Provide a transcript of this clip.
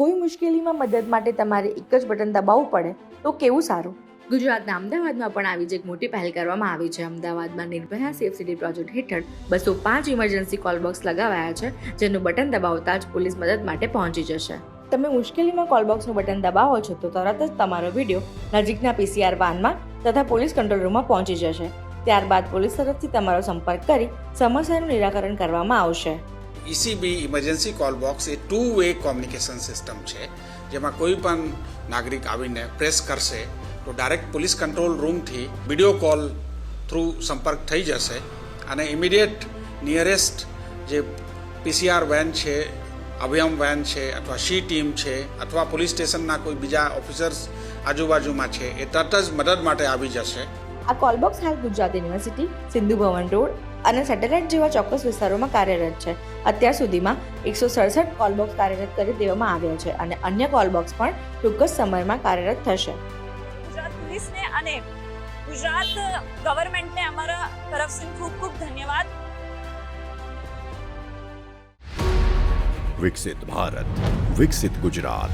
કોઈ મુશ્કેલીમાં મદદ માટે તમારે એક જ બટન દબાવવું પડે તો કેવું સારું? ગુજરાતના અમદાવાદમાં પણ આવી જ એક મોટી પહેલ કરવામાં આવી છે. અમદાવાદમાં નિર્ભયા સેફ સિટી પ્રોજેક્ટ હેઠળ બસો પાંચ ઇમરજન્સી કોલ બોક્સ લગાવાયા છે જેનું બટન દબાવતા જ પોલીસ મદદ માટે પહોંચી જશે. તમે મુશ્કેલીમાં કોલ બોક્સનું બટન દબાવો છો તો તરત જ તમારો વીડિયો નજીકના પીસીઆર વાનમાં તથા પોલીસ કંટ્રોલ રૂમમાં પહોંચી જશે. ત્યારબાદ પોલીસ તરફથી તમારો સંપર્ક કરી સમસ્યાનું નિરાકરણ કરવામાં આવશે. ઈસીબી ઇમરજન્સી કોલ બોક્સ એ ટુ વે કોમ્યુનિકેશન સિસ્ટમ છે, જેમાં કોઈ પણ નાગરિક આવીને પ્રેસ કરશે, તો ડાયરેક્ટ પોલીસ કંટ્રોલ રૂમથી વીડિયો કોલ થ્રુ સંપર્ક થઈ જશે અને ઇમિડિયેટ નિયરેસ્ટ જે પીસીઆર વેન છે અભયમ વેન છે, અથવા શી ટીમ છે, અથવા પોલીસ સ્ટેશનના કોઈ બીજા ઓફિસર્સ આજુબાજુમાં છે, એ તરત જ મદદ માટે આવી જશે. આ કોલબોક્સ હાલ ગુજરાત યુનિવર્સિટી સિંધુ ભવન રોડ અને સેટેલાઇટ જેવા ચોક્કસ વિસ્તારોમાં કાર્યરત છે. અત્યાર સુધીમાં એકસો સડસઠ કોલબોક્સ કાર્યરત કરી દેવામાં આવ્યા છે અને અન્ય કોલબોક્સ પણ ટૂંક જ સમયમાં કાર્યરત થશે. ગુજરાત પોલીસને અને ગુજરાત ગવર્મેન્ટને અમારા તરફથી ખૂબ ખૂબ ધન્યવાદ. વિકસિત ભારત વિકસિત ગુજરાત.